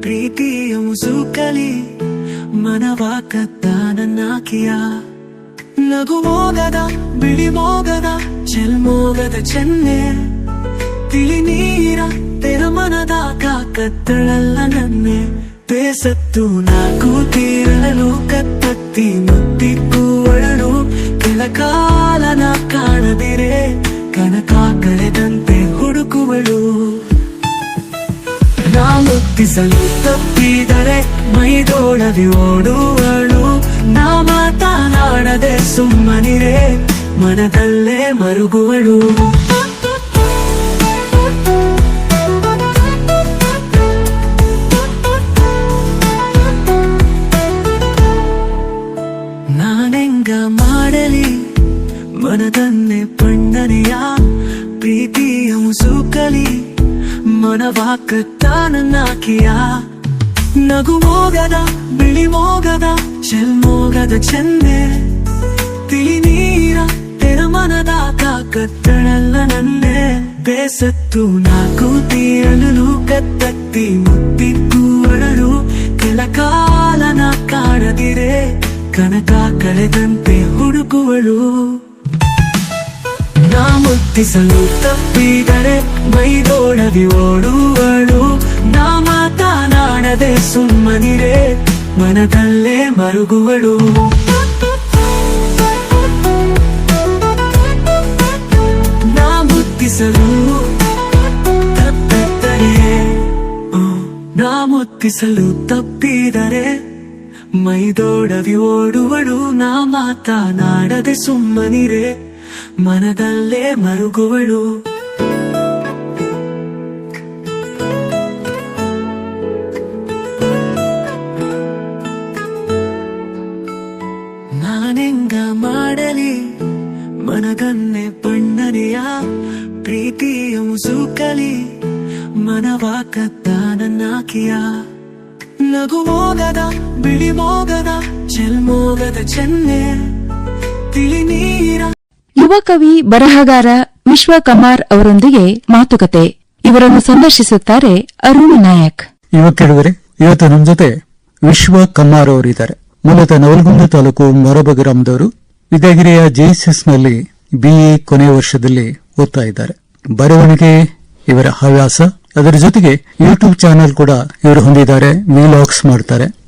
ಪ್ರೀತಿಯ ಮುಸುಕಲಿ ಮನವ ಕದ್ದ ನನ್ನಾಕಿಯ. ನಗು ಮೋಗದ, ಬಿಳಿ ಮೋಗದ ಚೆಲ್ಮೋಗದ ಚೆನ್ನೆ, ತಿಳಿ ನೀರ ತೆರ ಮನದ ಕತ್ತಳಲ್ಲ ನನ್ನೆ. ಬೇಸತ್ತು ನಾಕು ತೀರಲು ಕತ್ತತ್ತಿ ಮುತ್ತಿಕ್ಕೂ ಒಳಲು ಕೆಲ ಕಾಲನ ಕಾಣದಿರೆ ಕನಕ ಕಳೆದಂತೆ ಮುತ್ತಿಸಲು ತಪ್ಪಿದರೆ ಮೈದೋಳದಿ ಓಡುವಳು. ನಾ ಮಾತನಾಡದೆ ಸುಮ್ಮನಿರೆ, ಮನದಲ್ಲೇ ಮರುಗುವಳು. ನಾನೆಂಗ ಮಾಡಲಿ? ಮನದನ್ನೇ ಪಂಡನೆಯ? ಪ್ರೀತಿಯ ಮುಸುಕಲಿ? ಮನವ ತಾನನ್ನಾಕಿಯ? ನಗು ಮೋಗದ, ಬಿಳಿ ಮೋಗದ ಚೆಲ್ಮೋಗದ ಚೆನ್ನೆ ತಿಳಿ ನೀರ ತೆರ ಮನದ ಕತ್ತಳಲ್ಲ ನನ್ನೆ. ಬೇಸತ್ತು ನಾಕು ತೀರಲು ಕತ್ತತ್ತಿ ಮುತ್ತಿದ್ದು ಅಳಲು ಕೆಲ ಕಾಲನ ಕಾಣದಿರೆ. ಕನಕ ಕಳೆದಂತೆ ಹುಡುಕುವಳು. ನಾ ಮುತ್ತಿಸಲು ತಪ್ಪಿದರೆ ಮೈದೋಡದಿ ಓಡುವಳು. ನಾ ಮಾತನಾಡದೆ ಸುಮ್ಮನಿರೆ, ಮನದಲ್ಲೇ ಮರುಗುವಳು. ನಾ ಮುತ್ತಿಸಲು ತಪ್ಪಿದರೆ ನಾ ಮುತ್ತಿಸಲು ತಪ್ಪಿದರೆ ಮೈದೋಡವಿ ಓಡುವಳು. ನಾ ಮಾತನಾಡದೆ ಸುಮ್ಮನಿರೆ ಮನದಲ್ಲೇ ಮರುಗುವಳು. ನಾನೆಂಗ ಮಾಡಲಿ? ಮನದನ್ನೇ ಬಣ್ಣನೆಯ, ಪ್ರೀತಿಯು ಮುಸುಕಲಿ. ಮನವ ಕದ್ದ ನನ್ನಾಕಿಯ ನಗು ಮೋಗದ ಬಿಳಿ ಮೋಗದ ಚೆಲ್ಮೋಗದ ಚೆನ್ನೆ. ತಿಳಿ ನೀರ ಯುವ ಕವಿ ಬರಹಗಾರ ವಿಶ್ವ ಕಮಾರ್ ಅವರೊಂದಿಗೆ ಮಾತುಕತೆ. ಇವರನ್ನು ಸಂದರ್ಶಿಸುತ್ತಾರೆ ಅರುಣ್ ನಾಯಕ್. ಯುವ ಇವತ್ತು ನಮ್ಮ ಜೊತೆ ವಿಶ್ವ ಕಮ್ಮಾರ್ ಅವರಿದ್ದಾರೆ. ಮೂಲತಃ ನವಲಗುಂದ ತಾಲೂಕು ಮೊರಬ ಗ್ರಾಮದವರು. ವಿದ್ಯಾಗಿರಿಯ ಜೆಎಸ್ಎಸ್ನಲ್ಲಿ ಬಿಎ ಕೊನೆಯ ವರ್ಷದಲ್ಲಿ ಓದ್ತಾ ಇದ್ದಾರೆ. ಬರವಣಿಗೆ, ಇವರ ಹವ್ಯಾಸ, ಅದರ ಜೊತೆಗೆ ಯೂಟ್ಯೂಬ್ ಚಾನೆಲ್ ಕೂಡ ಇವರು ಹೊಂದಿದ್ದಾರೆ. ವಿಲಾಗ್ಸ್ ಮಾಡ್ತಾರೆ.